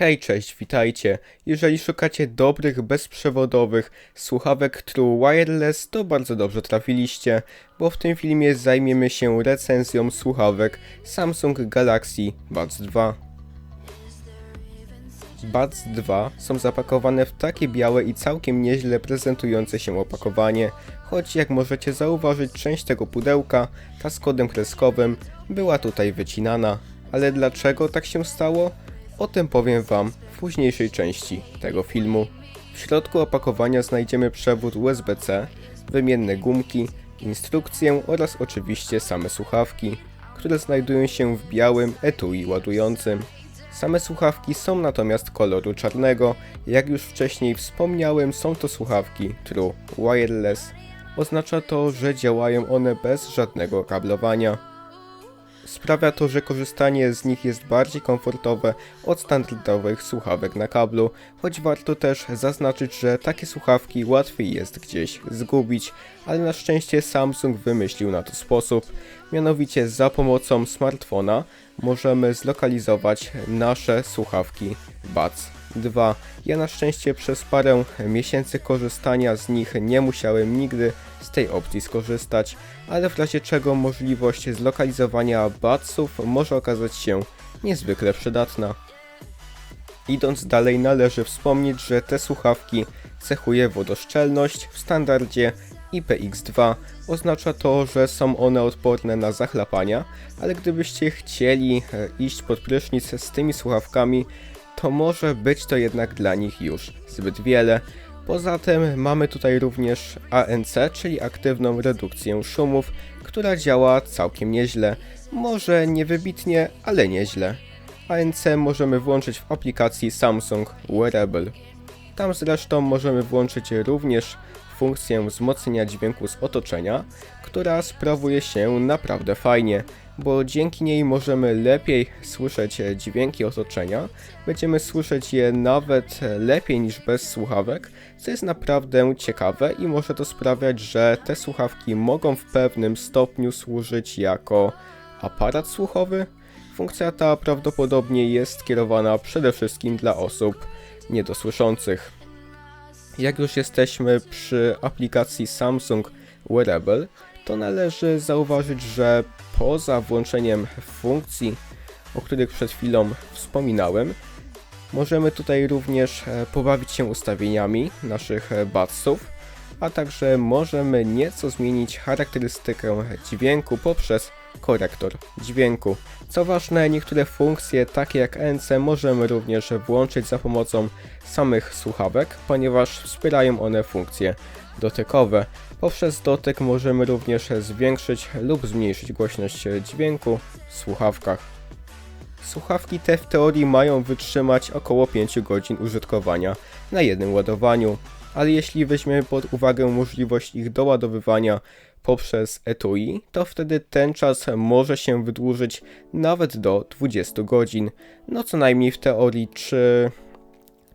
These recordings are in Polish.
Hej, cześć, witajcie. Jeżeli szukacie dobrych, bezprzewodowych słuchawek True Wireless, to bardzo dobrze trafiliście, bo w tym filmie zajmiemy się recenzją słuchawek Samsung Galaxy Buds 2. Buds 2 są zapakowane w takie białe i całkiem nieźle prezentujące się opakowanie, choć jak możecie zauważyć część tego pudełka, ta z kodem kreskowym, była tutaj wycinana. Ale dlaczego tak się stało? O tym powiem Wam w późniejszej części tego filmu. W środku opakowania znajdziemy przewód USB-C, wymienne gumki, instrukcję oraz oczywiście same słuchawki, które znajdują się w białym etui ładującym. Same słuchawki są natomiast koloru czarnego. Jak już wcześniej wspomniałem, są to słuchawki True Wireless. Oznacza to, że działają one bez żadnego kablowania. Sprawia to, że korzystanie z nich jest bardziej komfortowe od standardowych słuchawek na kablu, choć warto też zaznaczyć, że takie słuchawki łatwiej jest gdzieś zgubić, ale na szczęście Samsung wymyślił na to sposób. Mianowicie za pomocą smartfona możemy zlokalizować nasze słuchawki Buds 2. Ja na szczęście przez parę miesięcy korzystania z nich nie musiałem nigdy z tej opcji skorzystać, ale w razie czego możliwość zlokalizowania budsów może okazać się niezwykle przydatna. Idąc dalej należy wspomnieć, że te słuchawki cechuje wodoszczelność w standardzie IPX2. Oznacza to, że są one odporne na zachlapania, ale gdybyście chcieli e, iść pod prysznic z tymi słuchawkami, to może być to jednak dla nich już zbyt wiele. Poza tym mamy tutaj również ANC, czyli aktywną redukcję szumów, która działa całkiem nieźle. Może nie wybitnie, ale nieźle. ANC możemy włączyć w aplikacji Samsung Wearable. Tam zresztą możemy włączyć również funkcję wzmocnienia dźwięku z otoczenia, która sprawuje się naprawdę fajnie, bo dzięki niej możemy lepiej słyszeć dźwięki otoczenia, będziemy słyszeć je nawet lepiej niż bez słuchawek, co jest naprawdę ciekawe i może to sprawiać, że te słuchawki mogą w pewnym stopniu służyć jako aparat słuchowy. Funkcja ta prawdopodobnie jest skierowana przede wszystkim dla osób niedosłyszących. Jak już jesteśmy przy aplikacji Samsung Wearable, to należy zauważyć, że poza włączeniem funkcji, o których przed chwilą wspominałem, możemy tutaj również e, pobawić się ustawieniami naszych e, budsów, a także możemy nieco zmienić charakterystykę dźwięku poprzez korektor dźwięku. Co ważne, niektóre funkcje, takie jak NC, możemy również włączyć za pomocą samych słuchawek, ponieważ wspierają one funkcje dotykowe. Poprzez dotyk możemy również zwiększyć lub zmniejszyć głośność dźwięku w słuchawkach. Słuchawki te w teorii mają wytrzymać około 5 godzin użytkowania na jednym ładowaniu, ale jeśli weźmiemy pod uwagę możliwość ich doładowywania poprzez etui, to wtedy ten czas może się wydłużyć nawet do 20 godzin. No co najmniej w teorii, czy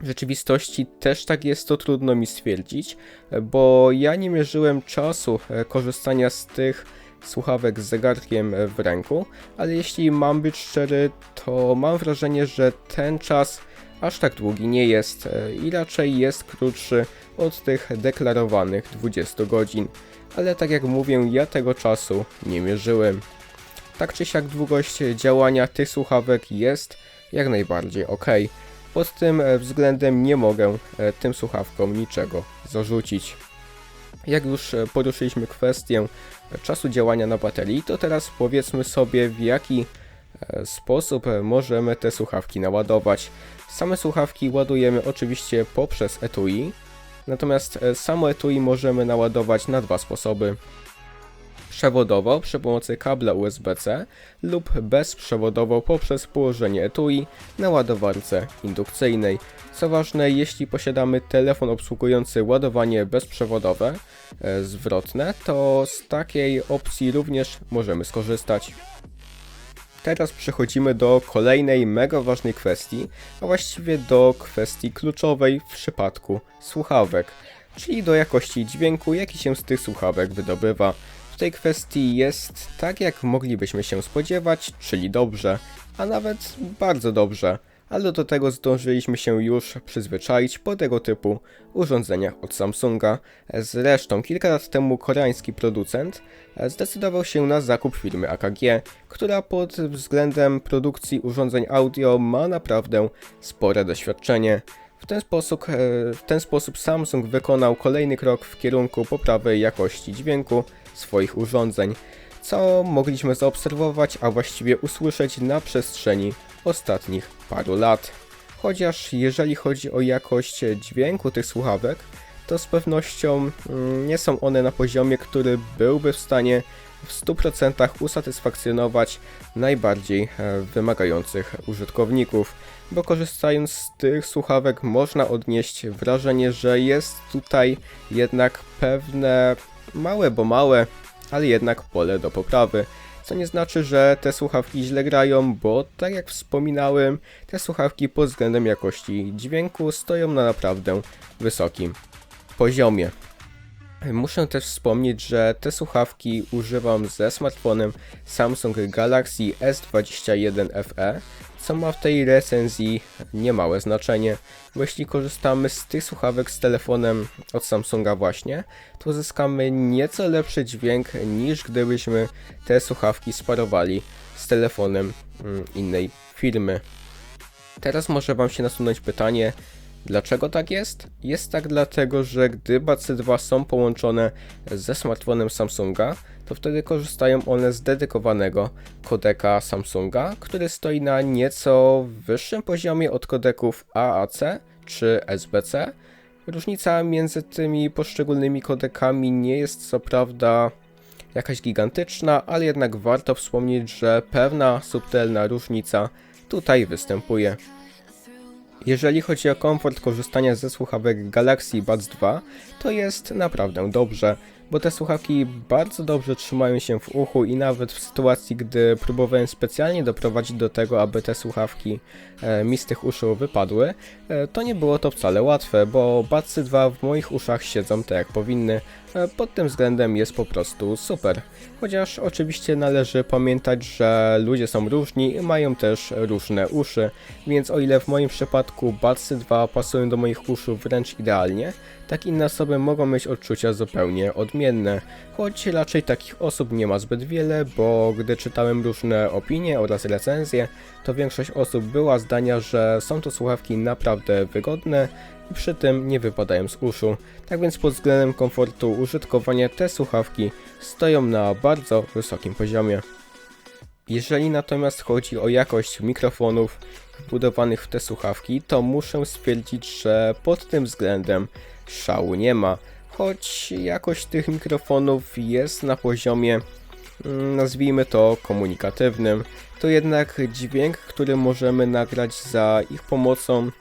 w rzeczywistości też tak jest, to trudno mi stwierdzić, bo ja nie mierzyłem czasu e, korzystania z tych słuchawek z zegarkiem w ręku, ale jeśli mam być szczery, to mam wrażenie, że ten czas aż tak długi nie jest e, i raczej jest krótszy od tych deklarowanych 20 godzin. Ale tak jak mówię, ja tego czasu nie mierzyłem. Tak czy siak długość działania tych słuchawek jest jak najbardziej ok. Pod tym e, względem nie mogę e, tym słuchawkom niczego zarzucić. Jak już e, poruszyliśmy kwestię czasu działania na baterii, to teraz powiedzmy sobie w jaki sposób możemy te słuchawki naładować. Same słuchawki ładujemy oczywiście poprzez etui, natomiast samo etui możemy naładować na dwa sposoby przewodowo przy pomocy kabla USB-C lub bezprzewodowo poprzez położenie etui na ładowarce indukcyjnej. Co ważne, jeśli posiadamy telefon obsługujący ładowanie bezprzewodowe e, zwrotne, to z takiej opcji również możemy skorzystać. Teraz przechodzimy do kolejnej mega ważnej kwestii, a właściwie do kwestii kluczowej w przypadku słuchawek, czyli do jakości dźwięku, jaki się z tych słuchawek wydobywa. W tej kwestii jest tak, jak moglibyśmy się spodziewać, czyli dobrze, a nawet bardzo dobrze. Ale do tego zdążyliśmy się już przyzwyczaić po tego typu urządzeniach od Samsunga. Zresztą kilka lat temu koreański producent zdecydował się na zakup firmy AKG, która pod względem produkcji urządzeń audio ma naprawdę spore doświadczenie. W ten, sposób, e, w ten sposób Samsung wykonał kolejny krok w kierunku poprawy jakości dźwięku swoich urządzeń, co mogliśmy zaobserwować, a właściwie usłyszeć na przestrzeni ostatnich paru lat. Chociaż jeżeli chodzi o jakość dźwięku tych słuchawek, to z pewnością mm, nie są one na poziomie, który byłby w stanie w 100% usatysfakcjonować najbardziej e, wymagających użytkowników, bo korzystając z tych słuchawek można odnieść wrażenie, że jest tutaj jednak pewne małe, bo małe, ale jednak pole do poprawy. Co nie znaczy, że te słuchawki źle grają, bo tak jak wspominałem, te słuchawki pod względem jakości dźwięku stoją na naprawdę wysokim poziomie. Muszę też wspomnieć, że te słuchawki używam ze smartfonem Samsung Galaxy S21 FE, co ma w tej recenzji niemałe znaczenie, bo jeśli korzystamy z tych słuchawek z telefonem od Samsunga właśnie, to uzyskamy nieco lepszy dźwięk niż gdybyśmy te słuchawki sparowali z telefonem mm, innej firmy. Teraz może Wam się nasunąć pytanie, Dlaczego tak jest? Jest tak dlatego, że gdy Bacy 2 są połączone ze smartfonem Samsunga, to wtedy korzystają one z dedykowanego kodeka Samsunga, który stoi na nieco wyższym poziomie od kodeków AAC czy SBC. Różnica między tymi poszczególnymi kodekami nie jest co prawda jakaś gigantyczna, ale jednak warto wspomnieć, że pewna subtelna różnica tutaj występuje. Jeżeli chodzi o komfort korzystania ze słuchawek Galaxy Buds 2, to jest naprawdę dobrze, bo te słuchawki bardzo dobrze trzymają się w uchu i nawet w sytuacji, gdy próbowałem specjalnie doprowadzić do tego, aby te słuchawki e, mi z tych uszu wypadły, e, to nie było to wcale łatwe, bo Budsy 2 w moich uszach siedzą tak jak powinny, pod tym względem jest po prostu super. Chociaż oczywiście należy pamiętać, że ludzie są różni i mają też różne uszy, więc o ile w moim przypadku Budsy 2 pasują do moich uszu wręcz idealnie, tak inne osoby mogą mieć odczucia zupełnie odmienne, choć raczej takich osób nie ma zbyt wiele, bo gdy czytałem różne opinie oraz recenzje, to większość osób była zdania, że są to słuchawki naprawdę wygodne i przy tym nie wypadają z uszu. Tak więc pod względem komfortu użytkowania te słuchawki stoją na bardzo wysokim poziomie. Jeżeli natomiast chodzi o jakość mikrofonów wbudowanych w te słuchawki, to muszę stwierdzić, że pod tym względem szału nie ma. Choć jakość tych mikrofonów jest na poziomie, mm, nazwijmy to komunikatywnym, to jednak dźwięk, który możemy nagrać za ich pomocą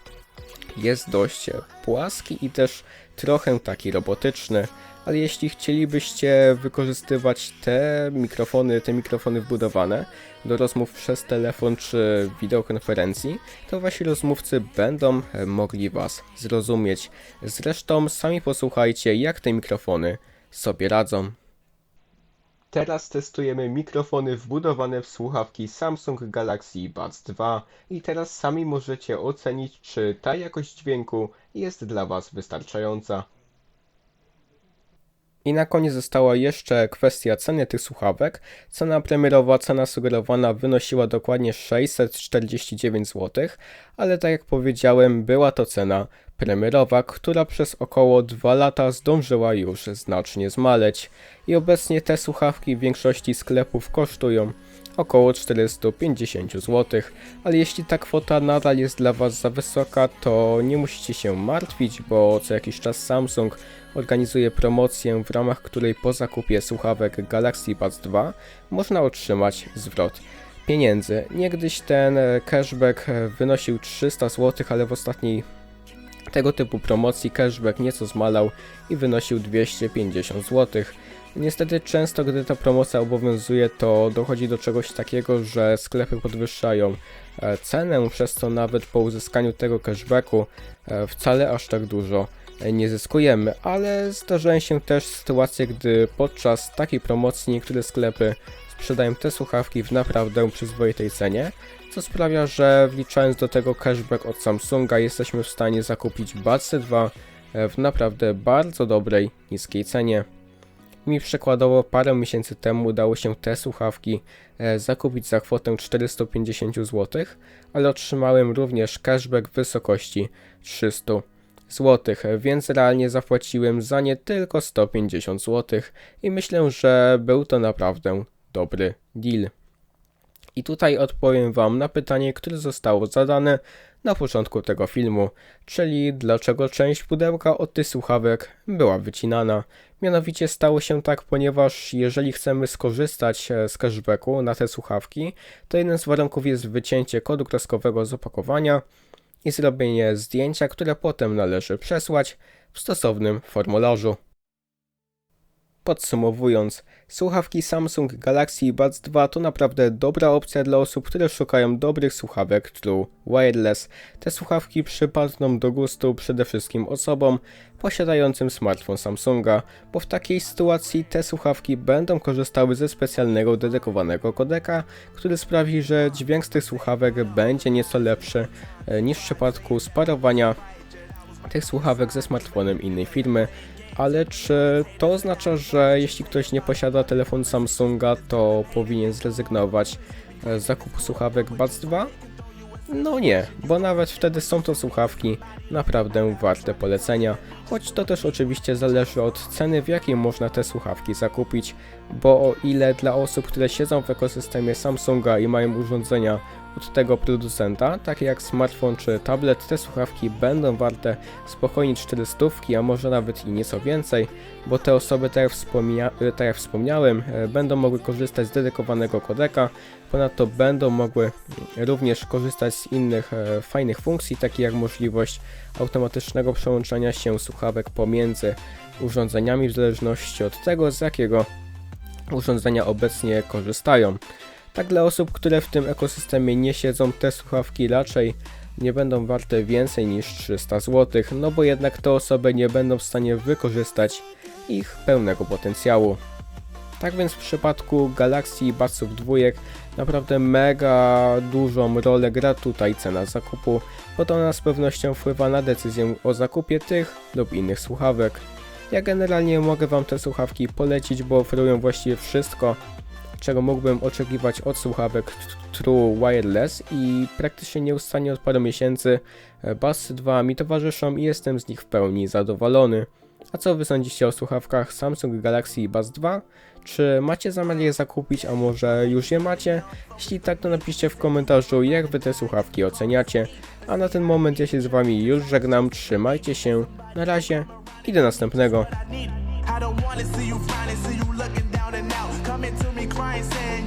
jest dość płaski i też trochę taki robotyczny ale jeśli chcielibyście wykorzystywać te mikrofony, te mikrofony wbudowane do rozmów przez telefon czy wideokonferencji, to wasi rozmówcy będą mogli Was zrozumieć. Zresztą sami posłuchajcie, jak te mikrofony sobie radzą. Teraz testujemy mikrofony wbudowane w słuchawki Samsung Galaxy Buds 2 i teraz sami możecie ocenić, czy ta jakość dźwięku jest dla Was wystarczająca. I na koniec została jeszcze kwestia ceny tych słuchawek. Cena premierowa, cena sugerowana wynosiła dokładnie 649 zł, ale tak jak powiedziałem, była to cena premierowa, która przez około 2 lata zdążyła już znacznie zmaleć. I obecnie te słuchawki w większości sklepów kosztują około 450 zł, ale jeśli ta kwota nadal jest dla Was za wysoka, to nie musicie się martwić, bo co jakiś czas Samsung organizuje promocję, w ramach której po zakupie słuchawek Galaxy Buds 2 można otrzymać zwrot pieniędzy. Niegdyś ten cashback wynosił 300 zł, ale w ostatniej tego typu promocji cashback nieco zmalał i wynosił 250 zł. Niestety często, gdy ta promocja obowiązuje, to dochodzi do czegoś takiego, że sklepy podwyższają e, cenę, przez co nawet po uzyskaniu tego cashbacku e, wcale aż tak dużo e, nie zyskujemy, ale zdarzają się też sytuacje, gdy podczas takiej promocji niektóre sklepy sprzedają te słuchawki w naprawdę przyzwoitej cenie, co sprawia, że wliczając do tego cashback od Samsunga jesteśmy w stanie zakupić Buds 2 e, w naprawdę bardzo dobrej, niskiej cenie. Mi przykładowo parę miesięcy temu udało się te słuchawki e, zakupić za kwotę 450 zł, ale otrzymałem również cashback w wysokości 300 zł, więc realnie zapłaciłem za nie tylko 150 zł i myślę, że był to naprawdę dobry deal. I tutaj odpowiem Wam na pytanie, które zostało zadane na początku tego filmu, czyli dlaczego część pudełka od tych słuchawek była wycinana. Mianowicie stało się tak, ponieważ jeżeli chcemy skorzystać e, z cashbacku na te słuchawki, to jeden z warunków jest wycięcie kodu kreskowego z opakowania i zrobienie zdjęcia, które potem należy przesłać w stosownym formularzu. Podsumowując, słuchawki Samsung Galaxy Buds 2 to naprawdę dobra opcja dla osób, które szukają dobrych słuchawek True Wireless. Te słuchawki przypadną do gustu przede wszystkim osobom posiadającym smartfon Samsunga, bo w takiej sytuacji te słuchawki będą korzystały ze specjalnego dedykowanego kodeka, który sprawi, że dźwięk z tych słuchawek będzie nieco lepszy e, niż w przypadku sparowania tych słuchawek ze smartfonem innej firmy, ale czy to oznacza, że jeśli ktoś nie posiada telefonu Samsunga, to powinien zrezygnować z zakupu słuchawek Buds 2? No nie, bo nawet wtedy są to słuchawki naprawdę warte polecenia, choć to też oczywiście zależy od ceny, w jakiej można te słuchawki zakupić, bo o ile dla osób, które siedzą w ekosystemie Samsunga i mają urządzenia od tego producenta, takie jak smartfon czy tablet, te słuchawki będą warte spokojnie 400, a może nawet i nieco więcej, bo te osoby, tak jak, wspomnia tak jak wspomniałem, e, będą mogły korzystać z dedykowanego kodeka, ponadto będą mogły również korzystać z innych e, fajnych funkcji, takich jak możliwość automatycznego przełączania się słuchawek pomiędzy urządzeniami w zależności od tego, z jakiego urządzenia obecnie korzystają. Tak dla osób, które w tym ekosystemie nie siedzą, te słuchawki raczej nie będą warte więcej niż 300 zł, no bo jednak te osoby nie będą w stanie wykorzystać ich pełnego potencjału. Tak więc w przypadku Galaxy Budsów dwójek naprawdę mega dużą rolę gra tutaj cena zakupu, bo to ona z pewnością wpływa na decyzję o zakupie tych lub innych słuchawek. Ja generalnie mogę Wam te słuchawki polecić, bo oferują właściwie wszystko, czego mógłbym oczekiwać od słuchawek True Wireless i praktycznie nieustannie od paru miesięcy e, Bass 2 mi towarzyszą i jestem z nich w pełni zadowolony. A co wy sądzicie o słuchawkach Samsung Galaxy Buds 2? Czy macie zamiar je zakupić, a może już je macie? Jeśli tak, to napiszcie w komentarzu, jak wy te słuchawki oceniacie. A na ten moment ja się z wami już żegnam, trzymajcie się, na razie i do następnego. I said.